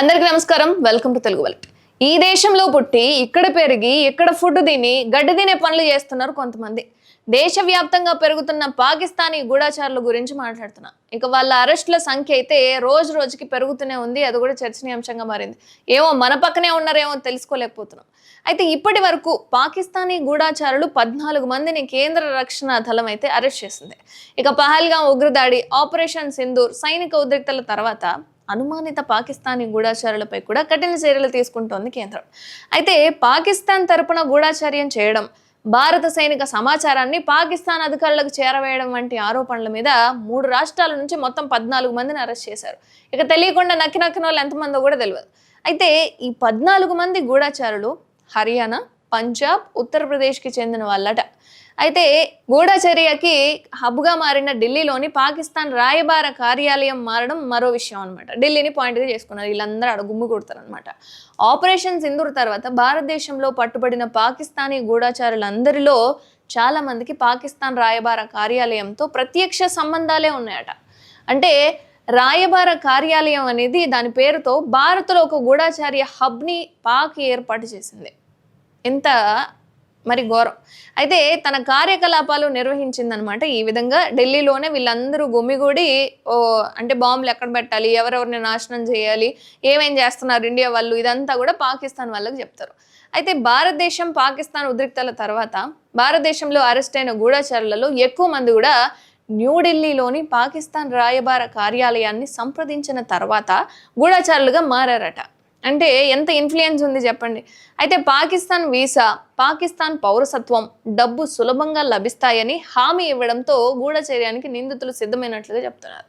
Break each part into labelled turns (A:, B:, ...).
A: అందరికీ నమస్కారం. Welcome to Telugu వెల్ట్ ఈ దేశంలో పుట్టి ఇక్కడ పెరిగి ఇక్కడ ఫుడ్ తిని గడ్డి తినే పనులు చేస్తున్నారు కొంతమంది. దేశవ్యాప్తంగా పెరుగుతున్న పాకిస్తానీ గూఢాచారుల గురించి మాట్లాడుతున్నా. ఇక వాళ్ళ అరెస్టుల సంఖ్య అయితే రోజు రోజుకి పెరుగుతూనే ఉంది. అది కూడా చర్చనీయాంశంగా మారింది. ఏమో మన పక్కనే ఉన్నారేమో తెలుసుకోలేకపోతున్నాం. అయితే ఇప్పటి వరకు పాకిస్తానీ గూఢాచారులు పద్నాలుగు మందిని కేంద్ర రక్షణ దళం అయితే అరెస్ట్ చేసింది. ఇక పహల్గాం ఉగ్రదాడి ఆపరేషన్ సింధూర్ సైనిక ఉద్రిక్తల తర్వాత అనుమానిత పాకిస్తానీ గూఢాచారులపై కూడా కఠిన చర్యలు తీసుకుంటోంది కేంద్రం. అయితే పాకిస్తాన్ తరపున గూఢాచార్యం చేయడం భారత సైనిక సమాచారాన్ని పాకిస్తాన్ అధికారులకు చేరవేయడం వంటి ఆరోపణల మీద మూడు రాష్ట్రాల నుంచి మొత్తం పద్నాలుగు మందిని అరెస్ట్ చేశారు. ఇక తెలియకుండా నక్కి నక్కిన వాళ్ళు ఎంతమందో కూడా తెలియదు అయితే ఈ పద్నాలుగు మంది గూఢాచారులు హర్యానా పంజాబ్ ఉత్తరప్రదేశ్కి చెందిన వాళ్ళట. అయితే గూఢచర్యకి హబ్గా మారిన ఢిల్లీలోని పాకిస్తాన్ రాయబార కార్యాలయం మారడం మరో విషయం అనమాట ఢిల్లీని పాయింట్గా చేసుకున్నారు. వీళ్ళందరూ ఆడ గుమ్మి కొడతారనమాట ఆపరేషన్ సింధూర్ తర్వాత భారతదేశంలో పట్టుబడిన పాకిస్తానీ గూఢాచారులందరిలో చాలామందికి పాకిస్తాన్ రాయబార కార్యాలయంతో ప్రత్యక్ష సంబంధాలే ఉన్నాయట. అంటే రాయబార కార్యాలయం అనేది దాని పేరుతో భారత్లో ఒక గూఢాచార్య హబ్ని పాక్ ఏర్పాటు చేసింది. ఎంత మరి ఘోరం. అయితే తన కార్యకలాపాలు నిర్వహించిందనమాట ఈ విధంగా ఢిల్లీలోనే వీళ్ళందరూ గుమిగూడి ఓ అంటే బాంబులు ఎక్కడ పెట్టాలి ఎవరెవరిని నాశనం చేయాలి ఏమేం చేస్తున్నారు ఇండియా వాళ్ళు ఇదంతా కూడా పాకిస్తాన్ వాళ్ళకి చెప్తారు. అయితే భారతదేశం పాకిస్తాన్ ఉద్రిక్తల తర్వాత భారతదేశంలో అరెస్ట్ అయిన గూఢాచారులలో ఎక్కువ మంది కూడా న్యూఢిల్లీలోని పాకిస్తాన్ రాయబార కార్యాలయాన్ని సంప్రదించిన తర్వాత గూఢాచారులుగా మారారట. అంటే ఎంత ఇన్ఫ్లుయెన్స్ ఉంది చెప్పండి. అయితే పాకిస్తాన్ వీసా పాకిస్తాన్ పౌరసత్వం డబ్బు సులభంగా లభిస్తాయని హామీ ఇవ్వడంతో గూఢచర్యానికి నిందితులు సిద్ధమైనట్లుగా చెప్తున్నారు.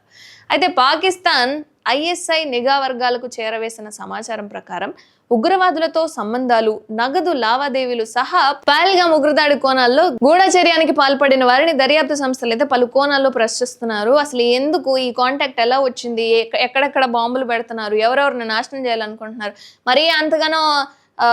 A: అయితే పాకిస్తాన్ ఐఎస్ఐ నిఘా వర్గాలకు చేరవేసిన సమాచారం ప్రకారం ఉగ్రవాదులతో సంబంధాలు నగదు లావాదేవీలు సహా పహల్గాం ఉగ్రదాడి కోణాల్లో గూఢచర్యానికి పాల్పడిన వారిని దర్యాప్తు సంస్థలు అయితే పలు కోణాల్లో ప్రశ్నిస్తున్నారు. అసలు ఎందుకు ఈ కాంటాక్ట్ ఎలా వచ్చింది? ఎక్కడెక్కడ బాంబులు పెడుతున్నారు? ఎవరెవరిని నాశనం చేయాలనుకుంటున్నారు? మరీ అంతగానో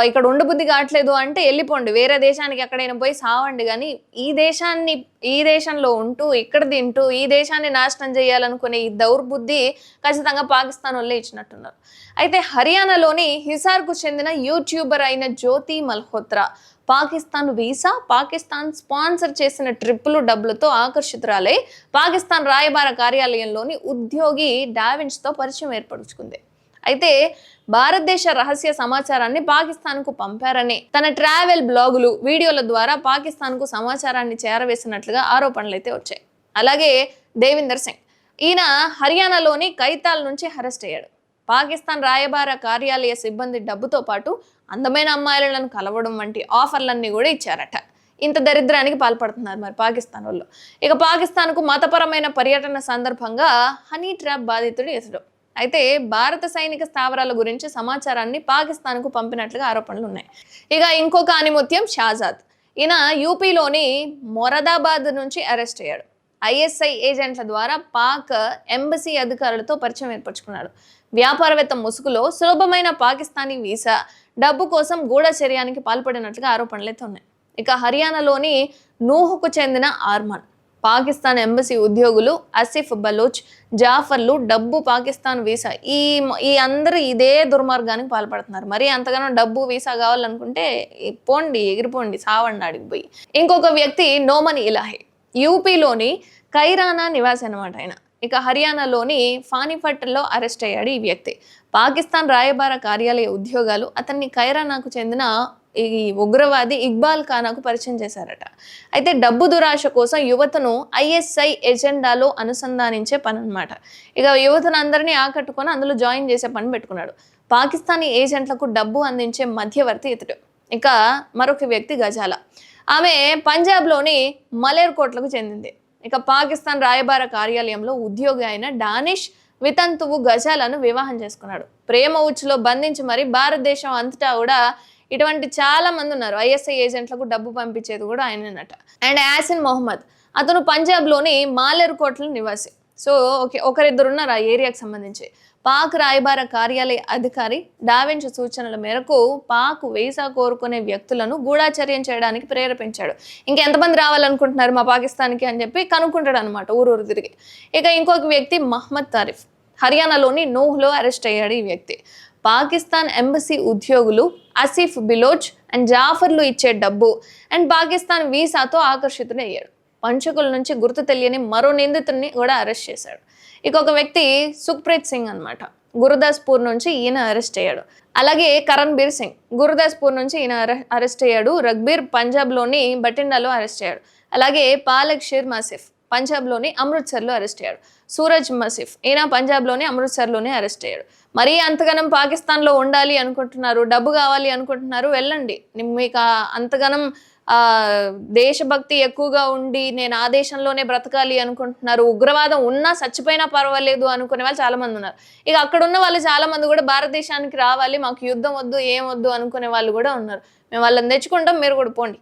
A: ఇక్కడ ఉండబుద్ధి కావట్లేదు అంటే వెళ్ళిపోండి. వేరే దేశానికి ఎక్కడైనా పోయి సావండి. కానీ ఈ దేశాన్ని ఈ దేశంలో ఉంటూ ఇక్కడ తింటూ ఈ దేశాన్ని నాశనం చేయాలనుకునే ఈ దౌర్బుద్ధి ఖచ్చితంగా పాకిస్తాన్ వాళ్ళే ఇచ్చినట్టున్నారు. అయితే హర్యానాలోని హిసార్కు చెందిన యూట్యూబర్ అయిన జ్యోతి మల్హోత్రా పాకిస్తాన్ వీసా పాకిస్తాన్ స్పాన్సర్ చేసిన ట్రిప్పులు డబ్బులతో ఆకర్షితురాలై పాకిస్తాన్ రాయబార కార్యాలయంలోని ఉద్యోగి డావిన్స్తో పరిచయం ఏర్పరుచుకుంది. అయితే భారతదేశ రహస్య సమాచారాన్ని పాకిస్తాన్కు పంపారని తన ట్రావెల్ బ్లాగులు వీడియోల ద్వారా పాకిస్తాన్కు సమాచారాన్ని చేరవేసినట్లుగా ఆరోపణలు అయితే వచ్చాయి. అలాగే దేవిందర్ సింగ్ ఈయన హర్యానాలోని కైతాల్ నుంచి అరెస్ట్ అయ్యాడు. పాకిస్తాన్ రాయబార కార్యాలయ సిబ్బంది డబ్బుతో పాటు అందమైన అమ్మాయిలను కలవడం వంటి ఆఫర్లన్నీ కూడా ఇచ్చారట. ఇంత దరిద్రానికి పాల్పడుతున్నారు మరి పాకిస్తాన్ వాళ్ళు. ఇక పాకిస్తాన్కు మతపరమైన పర్యటన సందర్భంగా హనీ ట్రాప్ బాధితుడు ఇతడు అయితే భారత సైనిక స్థావరాల గురించి సమాచారాన్ని పాకిస్తాన్కు పంపినట్లుగా ఆరోపణలు ఉన్నాయి. ఇక ఇంకొక ఆనిముత్యం షాజాద్. ఈయన యూపీలోని మొరదాబాద్ నుంచి అరెస్ట్ అయ్యాడు. ఐఎస్ఐ ఏజెంట్ల ద్వారా పాక్ ఎంబసీ అధికారులతో పరిచయం ఏర్పరచుకున్నాడు. వ్యాపారవేత్త ముసుగులో సులభమైన పాకిస్తానీ వీసా డబ్బు కోసం గూఢచర్యానికి పాల్పడినట్లుగా ఆరోపణలు అయితే ఉన్నాయి. ఇక హర్యానాలోని నూహుకు చెందిన ఆర్మాన్. పాకిస్తాన్ ఎంబసీ ఉద్యోగులు అసిఫ్ బలోచ్ జాఫర్లు డబ్బు పాకిస్తాన్ వీసా. ఈ ఈ అందరూ ఇదే దుర్మార్గానికి పాల్పడుతున్నారు. మరి అంతగానో డబ్బు వీసా కావాలనుకుంటే పోండి ఎగిరిపోండి సావండి అడిగి పోయి. ఇంకొక వ్యక్తి నోమన్ ఇలాహే. యూపీలోని కైరానా నివాసి అనమాట ఆయన. ఇక హర్యానాలోని ఫానిఫట్లో అరెస్ట్ అయ్యాడు ఈ వ్యక్తి. పాకిస్తాన్ రాయబార కార్యాలయ ఉద్యోగాలు అతన్ని కైరానాకు చెందిన ఈ ఉగ్రవాది ఇక్బాల్ ఖానాకు పరిచయం చేశారట. అయితే డబ్బు దురాశ కోసం యువతను ఐఎస్ఐ ఎజెండాలో అనుసంధానించే పని అనమాట ఇక యువతను అందరినీ ఆకట్టుకొని అందులో జాయిన్ చేసే పని పెట్టుకున్నాడు. పాకిస్తానీ ఏజెంట్లకు డబ్బు అందించే మధ్యవర్తి ఇతడు. ఇక మరొక వ్యక్తి గజాల. ఆమె పంజాబ్లోని మలేర్కోట్లకు చెందింది. ఇక పాకిస్తాన్ రాయబార కార్యాలయంలో ఉద్యోగి అయిన డానిష్ వితంతువు గజాలను వివాహం చేసుకున్నాడు. ప్రేమ ఉచ్చులో బంధించి మరి భారతదేశం అంతటా కూడా ఇటువంటి చాలా మంది ఉన్నారు. ఐఎస్ఐ ఏజెంట్లకు డబ్బు పంపించేది కూడా ఆయననట. అండ్ యాసిన్ మొహమ్మద్ అతను పంజాబ్లోని మాలేర్కోట్ల నివాసి. సో ఓకే ఒకరిద్దరు ఉన్నారు ఆ ఏరియాకి సంబంధించి. పాక్ రాయబార కార్యాలయ అధికారి డావించ్ సూచనల మేరకు పాక్ వీసా కోరుకునే వ్యక్తులను గూఢాచర్యం చేయడానికి ప్రేరేపించాడు. ఇంకెంతమంది రావాలనుకుంటున్నారు మా పాకిస్తాన్కి అని చెప్పి కనుక్కుంటాడు అనమాట ఊరూరు తిరిగి. ఇక ఇంకొక వ్యక్తి మహమ్మద్ తారిఫ్. హర్యానాలోని నూహ్లో అరెస్ట్ అయ్యాడు ఈ వ్యక్తి. పాకిస్తాన్ ఎంబసీ ఉద్యోగులు అసీఫ్ బిలోచ్ అండ్ జాఫర్లు ఇచ్చే డబ్బు. అండ్ పాకిస్తాన్ వీసాతో ఆకర్షితుడయ్యాడు పంచకుల నుంచి గుర్తు తెలియని మరో నిందితుడిని కూడా అరెస్ట్ చేశాడు. ఇక ఒక వ్యక్తి సుఖ్ప్రీత్ సింగ్ అన్నమాట. గురుదాస్పూర్ నుంచి ఈయన అరెస్ట్ అయ్యాడు. అలాగే కరణ్ బీర్ సింగ్ గురుదాస్పూర్ నుంచి ఈయన అరెస్ట్ అయ్యాడు. రగ్బీర్ పంజాబ్లోని బటిండాలో అరెస్ట్ అయ్యాడు. అలాగే పాలక్ షీర్ మాసిఫ్ పంజాబ్లోని అమృత్సర్లో అరెస్ట్ అయ్యాడు సూరజ్ మసిఫ్ ఈయన పంజాబ్లోని అమృత్సర్లోనే అరెస్ట్ అయ్యాడు మరీ అంతగనం పాకిస్తాన్లో ఉండాలి అనుకుంటున్నారు డబ్బు కావాలి అనుకుంటున్నారు వెళ్ళండి. మీకు అంతగనం దేశభక్తి ఎక్కువగా ఉండి నేను ఆ దేశంలోనే బ్రతకాలి అనుకుంటున్నారు ఉగ్రవాదం ఉన్నా చచ్చిపోయినా పర్వాలేదు అనుకునే వాళ్ళు చాలా మంది ఉన్నారు. ఇక అక్కడ ఉన్న వాళ్ళు చాలా మంది కూడా భారతదేశానికి రావాలి మాకు యుద్ధం వద్దు ఏం వద్దు అనుకునే వాళ్ళు కూడా ఉన్నారు. మేము వాళ్ళని తెచ్చుకుంటాం మీరు కూడా పోండి.